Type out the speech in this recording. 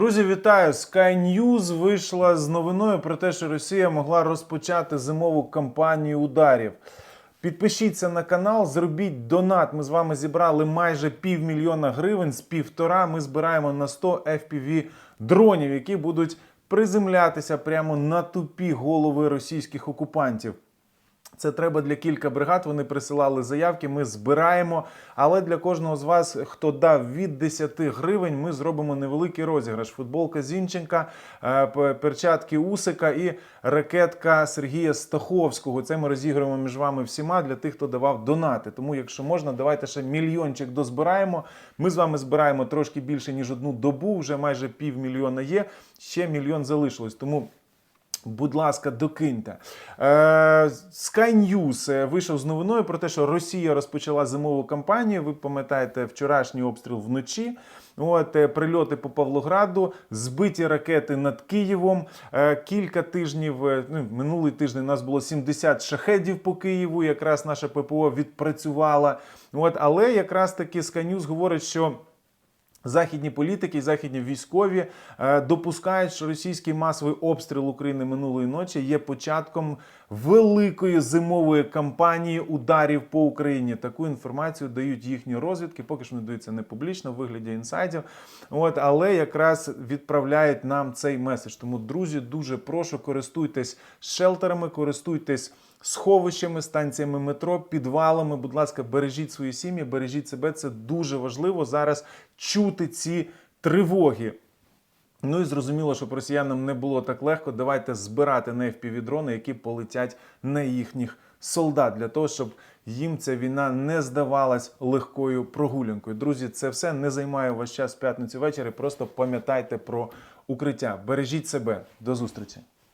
Друзі, вітаю! Sky News вийшла з новиною про те, що Росія могла розпочати зимову кампанію ударів. Підпишіться на канал, зробіть донат. Ми з вами зібрали майже півмільйона гривень. З півтора ми збираємо на 100 FPV дронів, які будуть приземлятися прямо на тупі голови російських окупантів. Це треба для кілька бригад. Вони присилали заявки. Ми збираємо. Але для кожного з вас, хто дав від 10 гривень, ми зробимо невеликий розіграш. Футболка Зінченка, е, перчатки Усика і ракетка Сергія Стаховського. Це ми розіграємо між вами всіма для тих, хто давав донати. Тому, якщо можна, давайте ще мільйончик дозбираємо. Ми з вами збираємо трошки більше ніж одну добу. Вже майже півмільйона є. Ще мільйон залишилось. Тому. Будь ласка, докиньте. Е, Sky News е, вийшов з новиною про те, що Росія розпочала зимову кампанію. Ви пам'ятаєте вчорашній обстріл вночі. От е, прильоти по Павлограду, збиті ракети над Києвом. Кілька тижнів, ну, минулий тиждень у нас було 70 шахедів по Києву. Якраз наша ППО відпрацювала. От, але якраз таки Sky News говорить, що. Західні політики західні військові е, допускають, що російський масовий обстріл України минулої ночі є початком великої зимової кампанії ударів по Україні. Таку інформацію дають їхні розвідки. Поки що не даються не публічно в вигляді інсайдів. От, але якраз відправляють нам цей меседж. Тому, друзі, дуже прошу користуйтесь шелтерами, користуйтесь сховищами, станціями метро, підвалами. Будь ласка, бережіть свої сім'ї, бережіть себе. Це дуже важливо зараз чути ці тривоги. Ну і зрозуміло, щоб росіянам не було так легко. Давайте збирати на FPV-дрони, які полетять на їхніх солдат, для того, щоб їм ця війна не здавалась легкою прогулянкою. Друзі, це все не займає ваш час п'ятницю ввечері. Просто пам'ятайте про укриття. Бережіть себе. До зустрічі.